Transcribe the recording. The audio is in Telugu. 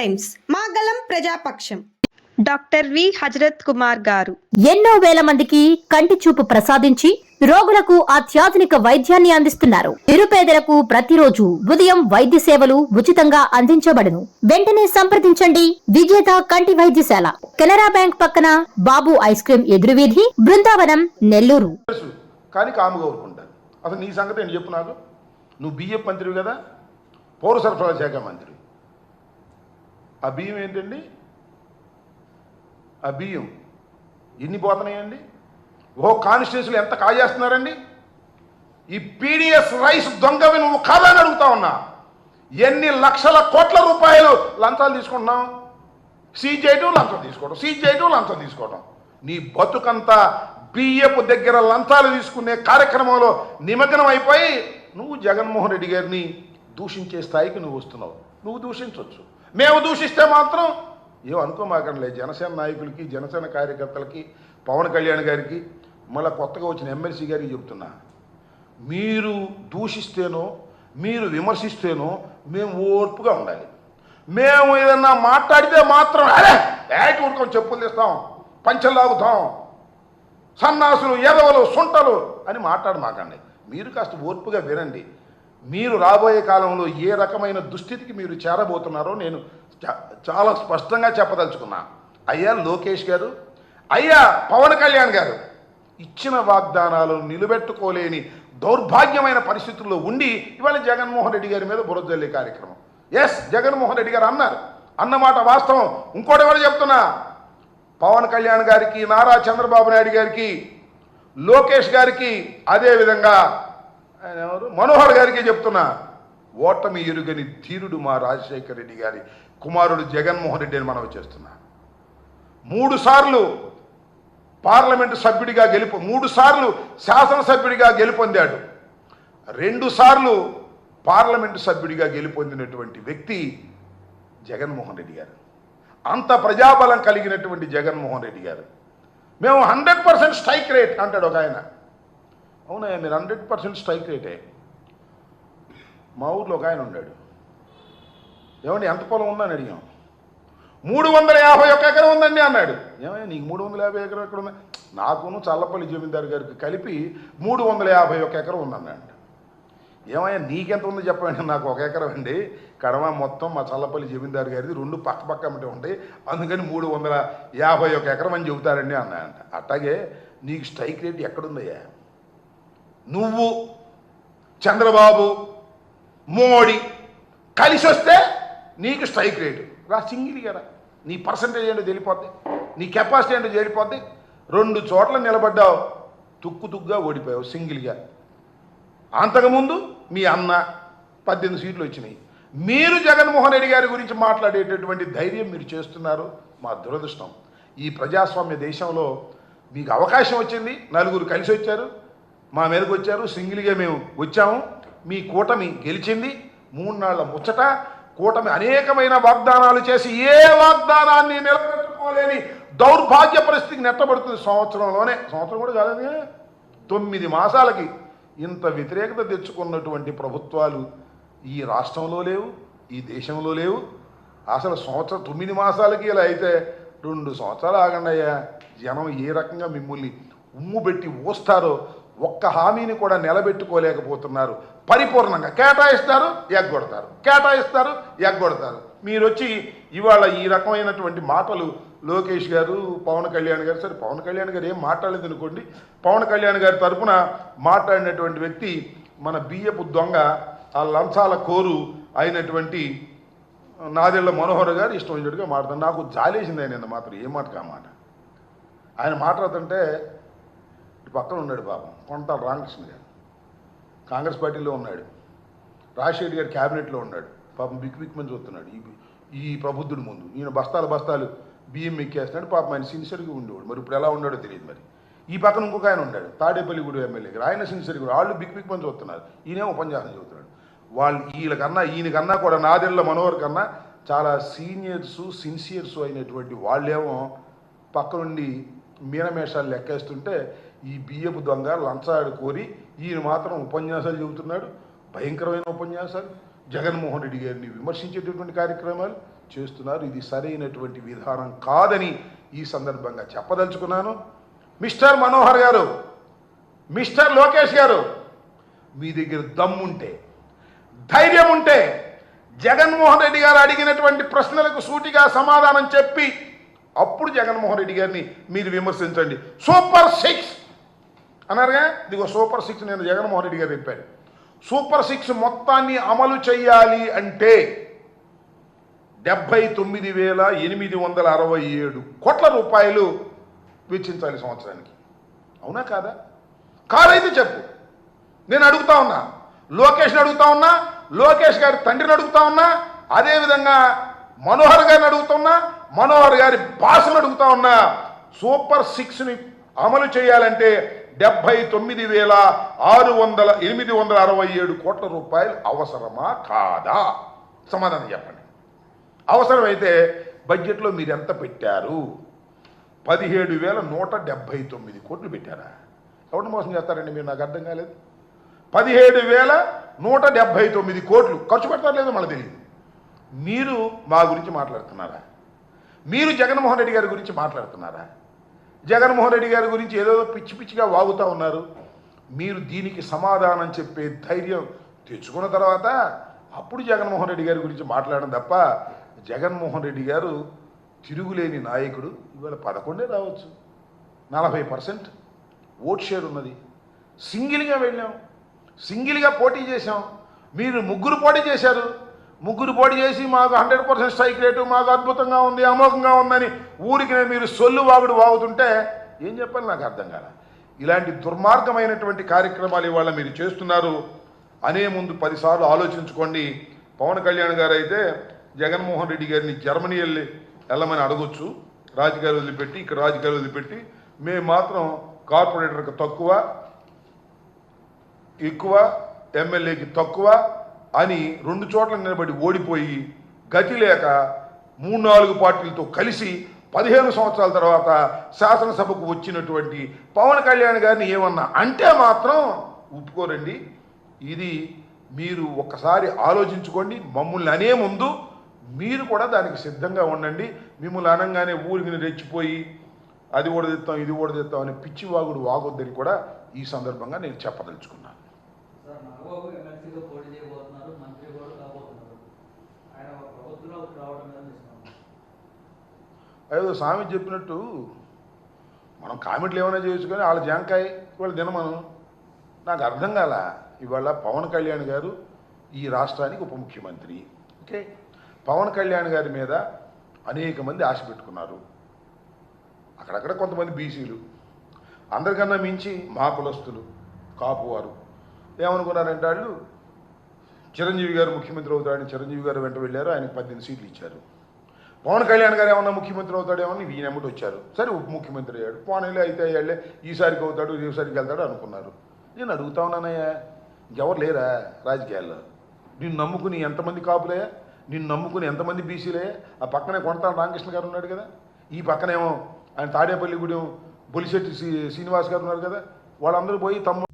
టైమ్స్. మా గలం ప్రజాపక్షం. Doctor V. హజరత్ కుమార్ గారు. ఎన్నో వేల మందికి కంటి చూపు ప్రసాదించి రోగులకు అత్యాధునిక వైద్యాన్ని అందిస్తున్నారు. నిరుపేదలకు ప్రతిరోజు ఉదయం వైద్య సేవలు ఉచితంగా అందించబడును. వెంటనే సంప్రదించండి. విజేత కంటి వైద్యశాల. కెనరా బ్యాంక్ పక్కన బాబు ఐస్ క్రీం ఎదురువీధి బృందావనం నెల్లూరు. కానీ కాముగా అసలు నీ సంగతి ఏంటి చెప్పు నాకు నువ్వు బియ్యం మంత్రివి కదా. పౌర సరఫరాల శాఖ మంత్రి ఆ బియ్యం ఏంటండి? ఆ బియ్యం. ఎన్ని పోతున్నాయండి ఓ కాన్స్టిట్యూన్సీలు ఎంత కాజేస్తున్నారండి? ఈ పీడిఎస్ రైస్ దొంగవి నువ్వు కాదని అడుగుతా ఉన్నా. ఎన్ని లక్షల కోట్ల రూపాయలు లంచాలు తీసుకుంటున్నావు? సీజ్ చేయటం లంచం తీసుకోవడం సీజ్ చేయటం లంచం తీసుకోవడం నీ బతుకంతా బియ్యపు దగ్గర లంచాలు తీసుకునే కార్యక్రమంలో నిమగ్నం అయిపోయి నువ్వు జగన్మోహన్ రెడ్డి గారిని దూషించే స్థాయికి నువ్వు వస్తున్నావు. నువ్వు దూషించవచ్చు మేము దూషిస్తే మాత్రం ఏం అనుకోమాకండి జనసేన నాయకులకి జనసేన కార్యకర్తలకి పవన్ కళ్యాణ్ గారికి మళ్ళీ కొత్తగా వచ్చిన ఎమ్మెల్సీ గారికి చెప్తున్నా. మీరు దూషిస్తేనో మీరు విమర్శిస్తేనో మేము ఓర్పుగా ఉండాలి. మేము ఏదన్నా మాట్లాడితే మాత్రం అరే ఏటి ఊరుకొని చెప్పులు తీస్తాం పంచల్లాగుతాం సన్నాసులు ఎదవలు సుంటలు అని మాట్లాడమాకండి. మీరు కాస్త ఓర్పుగా వినండి. మీరు రాబోయే కాలంలో ఏ రకమైన దుస్థితికి మీరు చేరబోతున్నారో నేను చాలా స్పష్టంగా చెప్పదలుచుకున్నా. అయ్యా లోకేష్ గారు అయ్యా పవన్ కళ్యాణ్ గారు ఇచ్చిన వాగ్దానాలు నిలబెట్టుకోలేని దౌర్భాగ్యమైన పరిస్థితుల్లో ఉండి ఇవాళ జగన్మోహన్ రెడ్డి గారి మీద బురదల్లే కార్యక్రమం. ఎస్ జగన్మోహన్ రెడ్డి గారు అన్నారు. అన్నమాట వాస్తవం. ఇంకోటి ఎవరు చెప్తున్నా? పవన్ కళ్యాణ్ గారికి నారా చంద్రబాబు నాయుడు గారికి లోకేష్ గారికి అదేవిధంగా ఆయన ఎవరు? మనోహర్ గారికి చెప్తున్నా. ఓటమి ఎరుగని ధీరుడు మా రాజశేఖర రెడ్డి గారి కుమారుడు జగన్మోహన్ రెడ్డి అని మనం చేస్తున్నా. మూడు సార్లు పార్లమెంటు సభ్యుడిగా గెలుపు మూడు సార్లు శాసనసభ్యుడిగా గెలుపొందాడు. రెండు సార్లు పార్లమెంటు సభ్యుడిగా గెలుపొందినటువంటి వ్యక్తి జగన్మోహన్ రెడ్డి గారు. అంత ప్రజాబలం కలిగినటువంటి జగన్మోహన్ రెడ్డి గారు. మేము హండ్రెడ్ పర్సెంట్ స్ట్రైక్ రేట్ అంటాడు ఒక ఆయన. అవునయ్యా మీరు హండ్రెడ్ పర్సెంట్ స్ట్రైక్ రేటే. మా ఊర్లో ఒక ఆయన ఉన్నాడు. ఏమండి ఎంత పొలం ఉందని అడిగాం. మూడు వందల యాభై ఒక్క ఎకరం ఉందండి అన్నాడు. ఏమయ్యా నీకు మూడు వందల యాభై ఎకరం ఎక్కడ ఉంది? నాకును చల్లపల్లి జమీందారు గారికి కలిపి మూడు వందల యాభై ఒక్క ఎకరం ఉందన్నాడు. ఏమయ్యా నీకెంత ఉందో చెప్పండి నాకు ఒక ఎకరం అండి. కడమ మొత్తం మా చల్లపల్లి జమీందారు గారిది రెండు పక్క పక్క అమ్మటే ఉంటాయి. అందుకని మూడు వందల యాభై ఒక ఎకరం అని చెబుతారండి అన్నాయంట అట్లాగే నీకు స్ట్రైక్ రేట్ ఎక్కడుందయ్యా? నువ్వు చంద్రబాబు మోడీ కలిసి వస్తే నీకు స్ట్రైక్ రేటు. రా సింగిల్ కదా నీ పర్సంటేజ్ ఏంటో తెలిపోద్ది. నీ కెపాసిటీ ఏంటో తెలిపోద్ది. రెండు చోట్ల నిలబడ్డావు. తుక్కు తుక్కుగా ఓడిపోయావు సింగిల్గా. అంతకుముందు మీ అన్న పద్దెనిమిది సీట్లు వచ్చినాయి. మీరు జగన్మోహన్ రెడ్డి గారి గురించి మాట్లాడేటటువంటి ధైర్యం మీరు చేస్తున్నారు మా దురదృష్టం. ఈ ప్రజాస్వామ్య దేశంలో మీకు అవకాశం వచ్చింది. నలుగురు కలిసి వచ్చారు మా మీదకి వచ్చారు సింగిల్గా మేము వచ్చాము. మీ కూటమి గెలిచింది. మూడు నాళ్ళ ముచ్చట. కూటమి అనేకమైన వాగ్దానాలు చేసి ఏ వాగ్దానాన్ని నిలబెట్టుకోలేని దౌర్భాగ్య పరిస్థితికి నెట్టబడుతుంది సంవత్సరంలోనే. సంవత్సరం కూడా కాదని తొమ్మిది మాసాలకి ఇంత వ్యతిరేకత తెచ్చుకున్నటువంటి ప్రభుత్వాలు ఈ రాష్ట్రంలో లేవు ఈ దేశంలో లేవు. అసలు సంవత్సరం తొమ్మిది మాసాలకి ఇలా అయితే రెండు సంవత్సరాలు ఆగండి అయ్యా. జనం ఏ రకంగా మిమ్మల్ని ఉమ్ము పెట్టి ఊస్తారో ఒక్క హామీని కూడా నిలబెట్టుకోలేకపోతున్నారు. పరిపూర్ణంగా కేటాయిస్తారు ఎగ్గొడతారు. కేటాయిస్తారు ఎగ్గొడతారు. మీరు వచ్చి ఇవాళ ఈ రకమైనటువంటి మాటలు లోకేష్ గారు పవన్ కళ్యాణ్ గారు సరే పవన్ కళ్యాణ్ గారు ఏం మాట్లాడలేదు అనుకోండి పవన్ కళ్యాణ్ గారి తరఫున మాట్లాడినటువంటి వ్యక్తి మన బియ్యపు దొంగ ఆ లంచాల కోరు అయినటువంటి నాదెళ్ళ మనోహర్ గారు ఇష్టం వచ్చినట్టుగా మాట్లాడుతాను నాకు జాలేసింది ఆయన మాత్రం ఏ మాట మాట? ఆయన మాట్లాడుతుంటే ఇటు పక్కన ఉన్నాడు పాపం కొంటాల రామకృష్ణ గారు. కాంగ్రెస్ పార్టీలో ఉన్నాడు. రాజశేఖర్ గారు క్యాబినెట్లో ఉన్నాడు. పాపం బిక్ బిక్ మంది చూస్తున్నాడు. ఈ ఈ ప్రబుద్ధుడి ముందు. ఈయన బస్తాలు బస్తాలు బియ్యం ఎక్కేస్తున్నాడు పాపం ఆయన సిన్సియర్గా ఉండేవాడు. మరి ఇప్పుడు ఎలా ఉన్నాడో తెలియదు మరి. ఈ పక్కన ఇంకొక ఆయన ఉన్నాడు. తాడేపల్లిగూడు ఎమ్మెల్యే గారు. ఆయన సిన్సియర్గా వాళ్ళు బిక్ బిక్ మంది చూస్తున్నారు. ఈయనేమో ఉపన్యాసం చదువుతున్నాడు వాళ్ళు వీళ్ళకన్నా ఈయనకన్నా కూడా నాదెళ్ళ మనోహర్ కన్నా చాలా సీనియర్స్ సిన్సియర్స్ అయినటువంటి వాళ్ళేమో పక్క నుండి మీనమేషాలు లెక్కేస్తుంటే ఈ బియ్యపు దొంగ లంచాడు కోరి ఈయన మాత్రం ఉపన్యాసాలు చెబుతున్నాడు. భయంకరమైన ఉపన్యాసాలు. జగన్మోహన్ రెడ్డి గారిని విమర్శించేటటువంటి కార్యక్రమాలు చేస్తున్నారు. ఇది సరైనటువంటి విధానం కాదని ఈ సందర్భంగా చెప్పదలుచుకున్నాను. మిస్టర్ మనోహర్ గారు మిస్టర్ లోకేష్ గారు మీ దగ్గర దమ్ముంటే ధైర్యం ఉంటే జగన్మోహన్ రెడ్డి గారు అడిగినటువంటి ప్రశ్నలకు సూటిగా సమాధానం చెప్పి అప్పుడు జగన్మోహన్ రెడ్డి గారిని మీరు విమర్శించండి. Super six! అన్నారుగా? ఇదిగో సూపర్ సిక్స్ నేను జగన్మోహన్ రెడ్డి గారు చెప్పాను. సూపర్ సిక్స్ మొత్తాన్ని అమలు చేయాలి అంటే డెబ్బై తొమ్మిది వేల ఎనిమిది వందల అరవై ఏడు కోట్ల రూపాయలు వెచ్చించాలి సంవత్సరానికి. అవునా కాదా? కాదైతే చెప్పు. నేను అడుగుతా ఉన్నా. లోకేష్ని అడుగుతా ఉన్నా లోకేష్ గారి తండ్రిని అడుగుతా ఉన్నా అదేవిధంగా మనోహర్ గారిని అడుగుతున్నా మనోహర్ గారి భాషను అడుగుతా ఉన్నా సూపర్ సిక్స్ని అమలు చేయాలంటే డెబ్బై తొమ్మిది వేల ఆరు వందల ఎనిమిది వందల అరవై ఏడు కోట్ల రూపాయలు అవసరమా కాదా? సమాధానం చెప్పండి. అవసరమైతే బడ్జెట్లో మీరు ఎంత పెట్టారు? పదిహేడు వేల నూట డెబ్బై తొమ్మిది కోట్లు పెట్టారా? ఎవరిని మోసం చేస్తారండి మీరు? నాకు అర్థం కాలేదు. పదిహేడు వేల నూట డెబ్బై తొమ్మిది కోట్లు. ఖర్చు పెడతారు లేదో మనకు తెలియదు మీరు మా గురించి మాట్లాడుతున్నారా? మీరు జగన్మోహన్ రెడ్డి గారి గురించి మాట్లాడుతున్నారా? జగన్మోహన్ రెడ్డి గారి గురించి ఏదో పిచ్చి పిచ్చిగా వాగుతూ ఉన్నారు. మీరు దీనికి సమాధానం చెప్పే ధైర్యం తెచ్చుకున్న తర్వాత అప్పుడు జగన్మోహన్ రెడ్డి గారి గురించి మాట్లాడడం తప్ప జగన్మోహన్ రెడ్డి గారు తిరుగులేని నాయకుడు ఇవాళ పదకొండే రావచ్చు. నలభై పర్సెంట్ ఓట్ షేర్ ఉన్నది. సింగిల్గా వెళ్ళాం. సింగిల్గా పోటీ చేశాం. మీరు ముగ్గురు పోటీ చేశారు. ముగ్గురు పోటీ చేసి మాకు హండ్రెడ్ పర్సెంట్ స్ట్రైక్ రేటు మాకు అద్భుతంగా ఉంది అమోఘంగా ఉందని ఊరికి మీరు సొల్లు వాగుడు వాగుతుంటే ఏం చెప్పాలి నాకు అర్థం కాల. ఇలాంటి దుర్మార్గమైనటువంటి కార్యక్రమాలు ఇవాళ మీరు చేస్తున్నారు. అనే ముందు పదిసార్లు ఆలోచించుకోండి. పవన్ కళ్యాణ్ గారు అయితే జగన్మోహన్ రెడ్డి గారిని జర్మనీ వెళ్ళి వెళ్ళమని అడగొచ్చు. రాజకీయాలు వదిలిపెట్టి ఇక్కడ రాజకీయాలు వదిలిపెట్టి మేము మాత్రం కార్పొరేటర్కి తక్కువ ఎక్కువ ఎమ్మెల్యేకి తక్కువ అని రెండు చోట్ల నిలబడి ఓడిపోయి గతి లేక మూడు నాలుగు పార్టీలతో కలిసి పదిహేను సంవత్సరాల తర్వాత శాసనసభకు వచ్చినటువంటి పవన్ కళ్యాణ్ గారిని ఏమన్నా అంటే మాత్రం ఒప్పుకోరండి. ఇది మీరు ఒక్కసారి ఆలోచించుకోండి. మమ్మల్ని అనే ముందు మీరు కూడా దానికి సిద్ధంగా ఉండండి. మిమ్మల్ని అనగానే ఊరికి రెచ్చిపోయి అది ఓడదిస్తాం ఇది ఓడదిస్తాం అనే పిచ్చివాగుడు వాగొద్దని కూడా ఈ సందర్భంగా నేను చెప్పదలుచుకున్నాను సార్ నాగబాబు ఎమ్మెల్సీగా పోటీ చేయబోతున్నారు మంత్రి కూడా కాబోతున్నారు ఆయన ఒక ప్రభుత్వంలోకి రావడం మీద ఇస్తున్నాం ఏదో స్వామి చెప్పినట్టు మనం కామెంట్లు ఏమైనా చేయొచ్చు కానీ వాళ్ళ జాంకాయ ఇవాళ తినమను. నాకు అర్థం కాల. ఇవాళ పవన్ కళ్యాణ్ గారు ఈ రాష్ట్రానికి ఉప ముఖ్యమంత్రి. ఓకే? పవన్ కళ్యాణ్ గారి మీద అనేక మంది ఆశ పెట్టుకున్నారు. అక్కడక్కడ కొంతమంది బీసీలు. అందరికన్నా మించి మా కులస్తులు కాపువారు. ఏమనుకున్నారంటే వాళ్ళు? చిరంజీవి గారు ముఖ్యమంత్రి అవుతాడని చిరంజీవి గారు వెంట వెళ్ళారు. ఆయనకు పద్దెనిమిది సీట్లు ఇచ్చారు. పవన్ కళ్యాణ్ గారు ఏమన్నా ముఖ్యమంత్రి అవుతాడేమని ఈయన ఎమ్మటి వచ్చారు. సరే ఉప ముఖ్యమంత్రి అయ్యాడు. పోనీలే అయితే అయ్యాళ్ళే ఈసారికి అవుతాడు ఈసారికి వెళ్తాడు అనుకున్నారు. నేను అడుగుతా ఉన్నానయ్యా ఇంకెవరు లేరా రాజకీయాల్లో? నిన్ను నమ్ముకుని ఎంతమంది కాపులే నిన్ను నమ్ముకుని ఎంతమంది బీసీలే ఆ పక్కనే కొండతాం రామకృష్ణ గారు ఉన్నాడు కదా? ఈ పక్కనేమో ఆయన తాడేపల్లిగూడెం బొలిశెట్టి శ్రీ శ్రీనివాస్ గారు ఉన్నారు కదా? వాళ్ళందరూ పోయి తమ్ముడు